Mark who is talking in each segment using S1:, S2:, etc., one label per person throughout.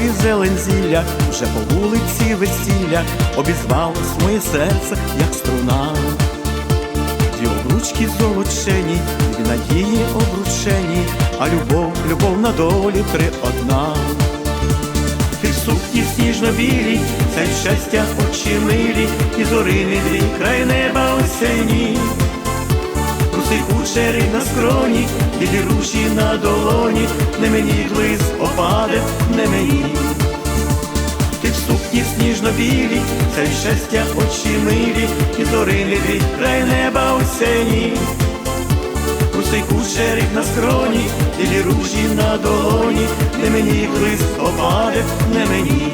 S1: дворі зелень зілля, вже по вулиці весілля, обізвалось моє серце, як струна. Дві обручки золочені, дві надії обручені, а любов, любов на долі три одна. Ти сукні сніжно-білій, це щастя очі милі, і зорини дві край неба осені. Русий на скроні, білі руші на долоні, не мені глис опаде, не мені. Ти в сукні сніжно-білій, це щастя очі милі, і зорини дві край неба осені. Русий кучерик на скроні, білі ружі на долоні, не мені глис опаде, не мені.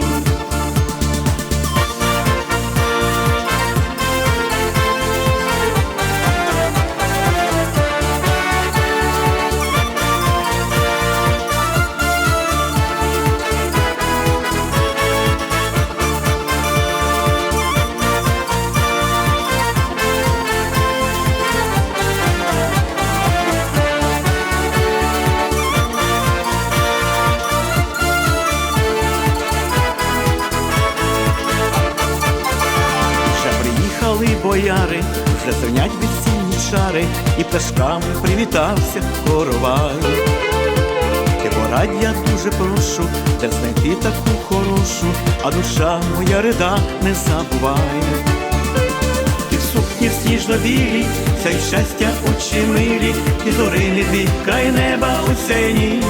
S1: Бояри, вже зернять весільні чари, і пташками привітався коровай. Ти порадь, я дуже прошу, де знайти таку хорошу, а душа моя рида не забувай. Ти в сукні сніжно-білій, це й щастя очі милі, і зорини дві край неба осені.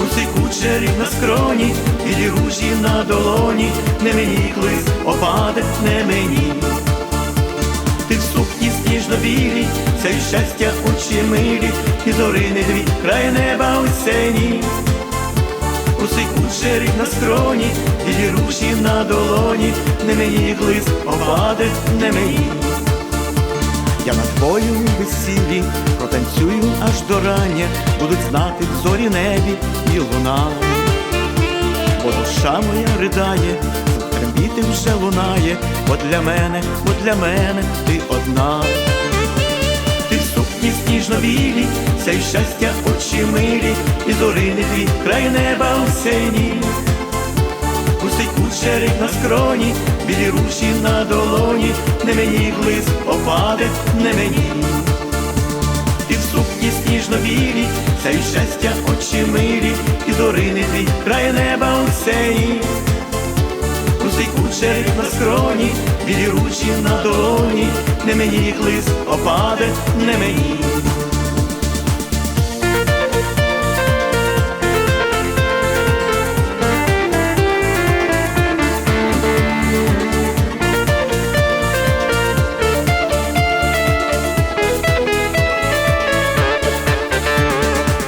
S1: Усі кучері на скроні, білі ружі на долоні, не мені клис опаде, не мені. Ти в сукні сніжно-білій, це й щастя очі милі, і зорини дві край неба осені. Усі кучері на скроні, білі ружі на долоні, не мені глис опаде, не мені. Я на твоєму весіллі протанцюю аж до рання, будуть знати в зорі небі і луна. Бо душа моя ридає, трембіти вже лунає, бо для мене, бо для мене ти одна. Ти в сукні й щастя очі милі, і зорини дві край неба осені. Усий кучерик на скроні, білі руші на долоні, не мені глис опаде, не мені. Ти в сукні сніжно-білій, це й щастя очі милі, і зорини дві край неба кучерик на скроні, білі ручі на долоні, не мені глис опаде, не мені.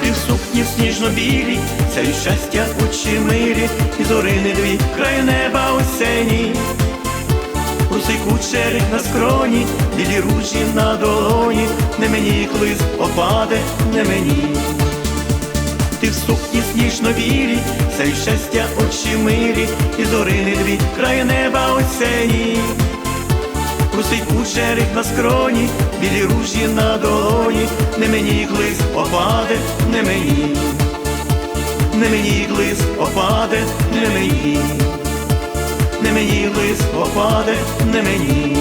S1: Ти сукні сніжно-білій, це й щастя очі милі, і зорини дві край неба осені. Усий кучерик на скроні, білі ружі на долоні, не мені клис опаде, не мені. Ти в сукні сніжно-білій, це й щастя очі милі, і зорини дві край неба осені. Усий кучерик на скроні, білі ружі на долоні, не мені глис опаде, не мені, не мені глис опаде, не мені, мені лист попаде не мені.